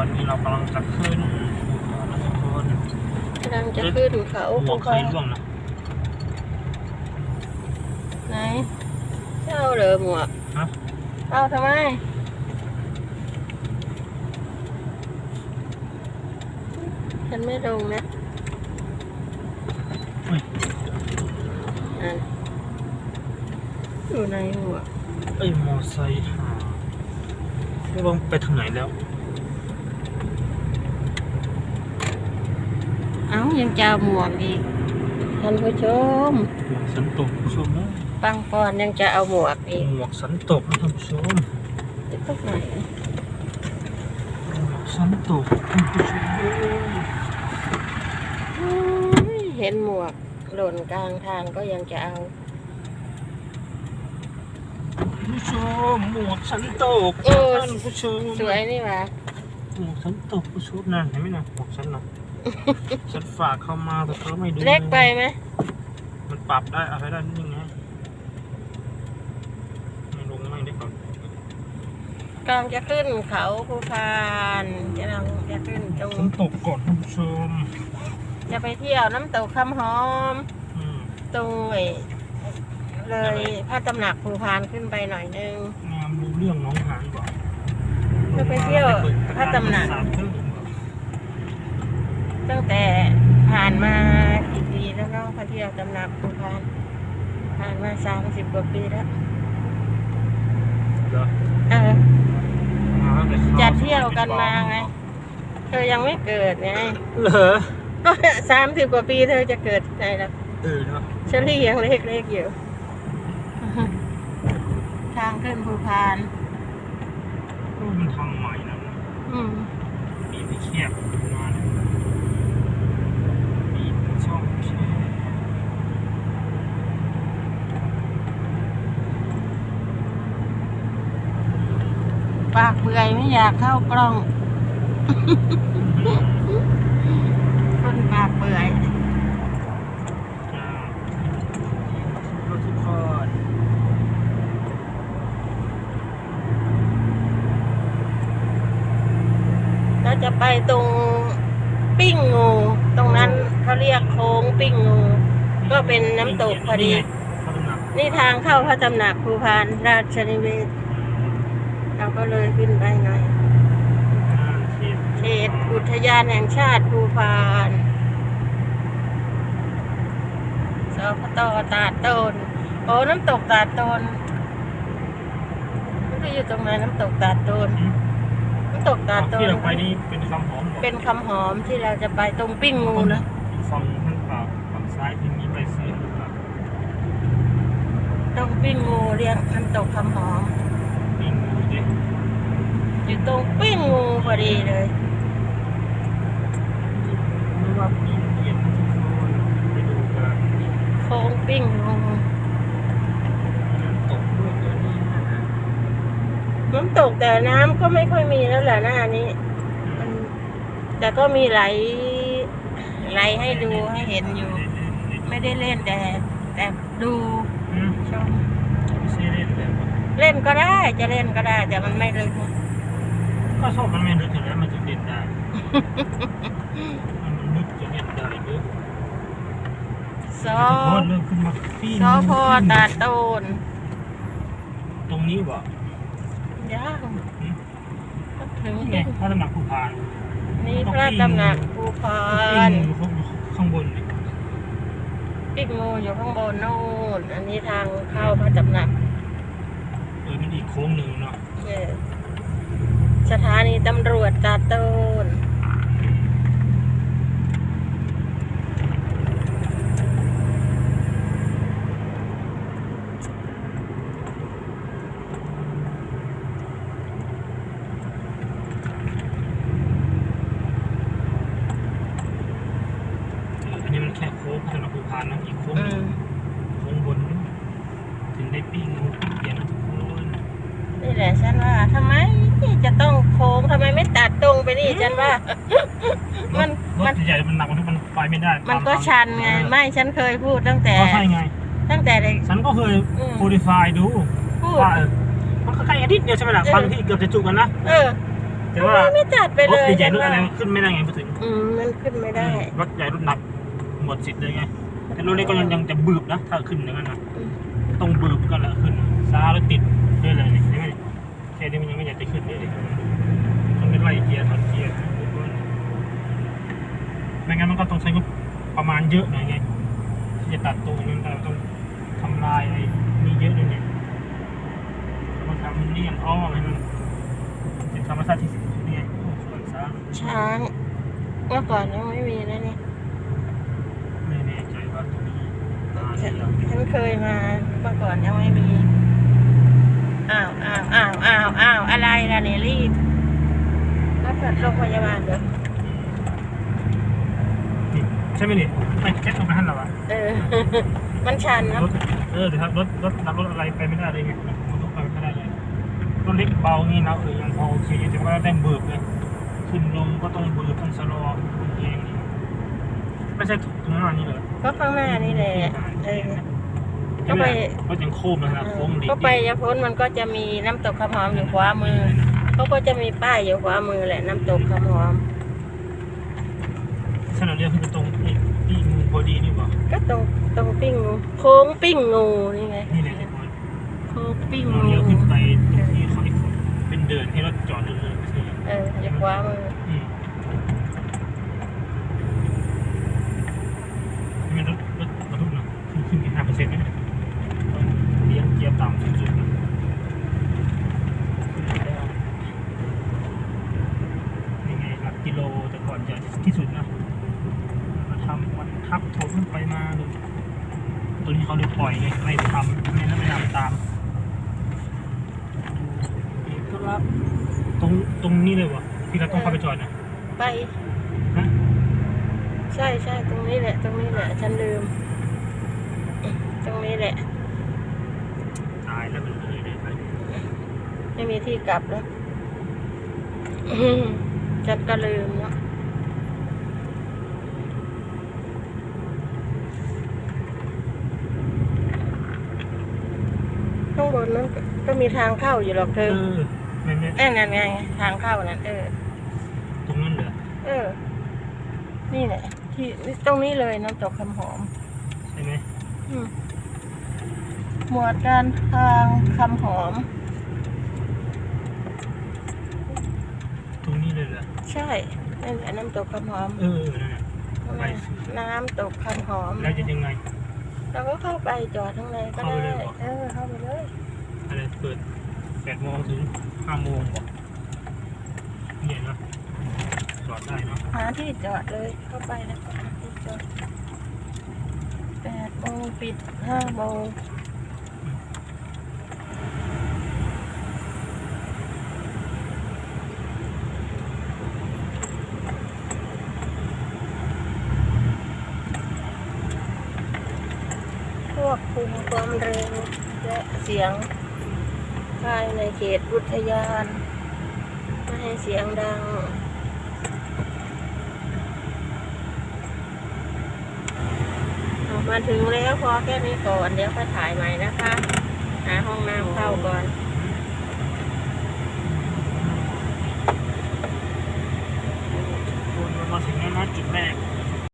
อนนี้เรากำลังจะขึ้นภูเขาแล้วทุกคนกำลังจะขึ้นเขาหมวกภูเคเขายร่วงนะไหนเจ้าเหรอหมวกฮะเอาทำไมฉันไม่ลงนะอุ้ยอะอยู่ในหัวกเอ้ยมอไซค์หาไม่ว่าไปทางไหนแล้ว เอ้ายังจะเอาหมวกอีกท่านผู้ชมหมวกสันตกผู้ชมนะปังปอนยังจะเอาหมวกอีกหมวกสันตกนะท่านผู้ชมที่ตรงไหนหมวกสันตกท่านผู้ชมอุ๊ยเห็นหมวกหล่นกลางทางก็ยังจะเอาผู้ชมหมวกสันตกเออท่านผู้ชมสวยนี่หวะหมวกสันตกผู้ชมนะเห็นไหมนะหมวกฉันนะ ฉันฝากเข้ามาแต่เธอไม่ดูเล็กไปไหมมันปรับได้อะไรได้นี่ไงไม่ลงไม่ได้ก่อนกำลังจะขึ้นเขาภูพานกำลังจะขึ้นตรงฉันตกก่อนท่านผู้ชมจะไปเที่ยวน้ำตกคำหอมอืมตรงไอ้เลยพระตำหนักภูพานขึ้นไปหน่อยนึงงามรู้เรื่องน้องหานก่อน จะไปเที่ยวพระตำหนัก สามครึ่ง ตั้งแต่ผ่านมากี่ปีแล้วเนาะพระเที่ยวตำหนักภูพานผ่านมาสามสิบกว่าปีแล้วเหรอเออมาตั้งแต่ข้าจะเที่ยวกันมาไง เธอยังไม่เกิดไงเหรอก็สามสิบกว่าปีเธอจะเกิดไหนล่ะเออเนาะเชอรี่ยังเล็กๆอยู่ทางขึ้นภูพานรูปมันทางใหม่นะอืมมีที่แคบมาเนี่ยมีช่องแคบ ปากเปื่อยไม่อยากเข้ากล้อง คนปากเปื่อยจ้าเราทุกคนเราจะไปตรงปิ้งงู ตรงนั้นเขาเรียกโค้งปิ้งงู ก็เป็นน้ำตกพอดีพระตำหนักนี่ทางเข้าพระตำหนักภูพานราชนิเวศน์ เราก็เลยขึ้นไปหน่อยอ่าเขตเขตอุทยานแห่งชาติภูพานสพตตาดโตนโอ้น้ำตกตาดโตนมันก็อยู่ตรงไหนน้ำตกตาดโตนน้ำตกตาดโตที่นเราไปนี่เป็นคำหอมหมดเป็นคำหอมที่เราจะไปตรงปิ้งงูนะฝั่งข้างขวาฝั่งซ้ายที่มีใบเสียหรือเปล่าตรงปิ้งงูเรียกน้ำตกคำหอมมีงูดิ อยู่ตรงปิ้งงูพอดีเลยไม่ว่ามีเหรียญทุกคนไปดูกันโค้งปิ้งงูน้ำตกด้วยตัวนี้นะฮะน้ำตกแต่น้ำก็ไม่ค่อยมีแล้วแหละหน้านี้มันแต่ก็มีไหลไหลให้ดูให้เห็นอยู่ ไม่ได้เล่นแต่แต่ดูอืมชมไม่ใช่เล่นเลยเล่นก็ได้จะเล่นก็ได้ แต่มันไม่ลึกนะ ก็ชอบมันไม่ลึกอยู่แล้วมันจะเล่นได้ มันลึกจะเล่นได้ด้วยซอโคตรเริ่มขึ้นมาปีนซอพอตาดโตนตรงนี้บ่ย่างก็ถึงนี่ไงพระตำหนักภูพานนี่พระตำหนักภูพาปีนนอยู่ข้างบนนี่ปิกงูอยู่ข้างบนนู่น อันนี้ทางเข้าพระตำหนัก เออมันอีกโค้งหนึ่งเนาะเออ สถานีตำรวจตาตูน อันนี้มันแค่โค้งพัฒนาภูพานนะอีกโค้ง อื หนึ่ง ม โค้งบนนู้นถึงได้ปิ้งงูปิ้งเย็นทุกคน นี่ แหละฉันว่าทำไมจะต้องโค้งทำไมไม่ตัดตรงไปนี่ฉันว่า มันรมันถใหญ่มันหนักมันมันไปไม่ได้มันก็ชันไง ไม่ฉันเคยพูดตั้งแต่ ก็ใช่ไง ตั้งแต่เด็ก ฉันก็เคยอืมโ o ดิฟายดูพูด ว่าเออมันก็แค่อาทิตย์เดียวใช่ไหมล่ะเออ บางที่เกือบจะจุกันนะ เออแต่ว่าไม่จัดไปรเลถยใหญ่ๆรถอะไรฉันมันว่าขึ้นไม่ได้ไงพูดถึงอืมมันขึ้นไม่ได้ รถใหญ่รถหนักหมดสิทธิ์เลยไงแต่รถเล็กก็ยังยังจะบืบนะถ้าขึ้นอย่างนั้นนะอืม ต้องบืบก็แล้วขึ้นซาแล้วติดด้วยเลยนี่ใช่ไหมแค่นี้มันยังไม่อยากจะขึ้นเลยดิต้องเป็นไล่เกียร์ถอนเกียร์ไม่งั้นมันก็ต้องใช้งบประมาณเยอะหน่อยไงที่จะตัดตรงนั้นเราต้องทำลายไอ้นี่เยอะเลยเนี่ยต้องทำเลี่ยงอ้อมให้มันเป็นธรรมชาติที่สุดนี่ไงโอ้สวนซาช้างเมื่อก่อนยังไม่มีนะนี่ไม่แน่ใจว่าตรงนี้มาฉัที่นเราฉันเคยมาเมื่อก่อนยังไม่มี อ้าวอ้าวอ้าวอ้าวอ้าวอะไรล่ะเนี่ยรีบรับโรงพยาบาลเดี๋ยวนี่ใช่ไหมนี่ไม่แค่ตรงนั้นหรอวะเออ มันชันนะรถเออเดี๋ยวครับรถรถรับรถอะไรไปไม่ได้เลยไงมันต้องไปไม่ได้เลยรถเล็กเบางี้นะเออยังพอโอเคแต่ว่าได้เบิกเลยขึ้นลงก็ต้องเบิกต้องสะลอเองไม่ใช่ถูกตรงหน้านี่เลยก็ข้างหน้านี่แหละเออ ก็ไปรถยังโค้งเลยนะโค้งดีก็ไปยะพ้นมันก็จะมีน้ำตกคำหอมอยู่ขวามือเขาก็จะมีป้ายอยู่ขวามือแหละน้ำตกคำหอมใช่เราเรียกขึ้นไปตรงนี่นี่งูพอดีนี่ป่ะก็ตรงตรงปิ้งงูโค้งปิ้งงูนี่ไงนี่แหละที่มันโค้งปิ้งเรางูเลี้ยวขึ้นไปตรงที่เขาเป็นเดินให้รถจอดเลยไม่ใช่เอออยู่ขวามือ อืมนี่มันรถรถบรรทุกนะขึ้นขึ้นกี่ห้าเปอร์เซ็นต์ไหมเนี่ยต้องเลี้ยงเกียร์ต่ำสุดๆนะขึ้นไม่ได้ยังไงหลักกิโลแต่ก่อนจะที่สุดนะมาทำวันทับถมไปมาเลยตัวนี้เขาเลยปล่อยไง ไม่ทำไม่ไม่ทำตามเอกลักษณ์ตรงตรงนี้เลยวะที่เราต้องเข้าไปจอดนะไป ฮะใช่ใช่ตรงนี้แหละ ตรงนี้แหละ ฉันลืม ตรงนี้แหละ ตายแล้วมันเลยเลยไปไม่มีที่กลับแล้วอืมฉันก็ลืมเนาะข้าง บนนั้นก็ก็มีทางเข้าอยู่หรอกเธเอออนั่นเนี่ยเอ้ยนั่นไงทางเข้านั่นเออ ตรงนั้นเหรอเออ นี่แหละที่ตรงนี้เลยน้ำตกคำหอม ใช่ไหมอืมหมวดการทางคำหอม ตรงนี้เลยเหรอใช่นั่นแหละน้ำตกคำหอม เออนั่นน่ะ ไปสิ น้ำตกคำหอม แล้วจะยังไง เราก็เข้าไปจอดข้างในก็เข้าไปได้ เลยเหรอ เออ เข้าไปเลย อะไรเปิดแปดโมงถึงห้าโมงบอกเนี่ยนะจอดได้เนาะหาที่จอดเลยเข้าไปแล้วก็หาที่จอดแปดโมงปิดห้าโมงควบคุมความเร็วและเสียง ภายในเขตอุทยาน ไม่ให้เสียงดัง มาถึงแล้วพอแค่นี้ก่อน เดี๋ยวค่อยถ่ายใหม่นะคะ หาห้องน้ำเข้าก่อนวนมาถึงแล้วนะจุดแรก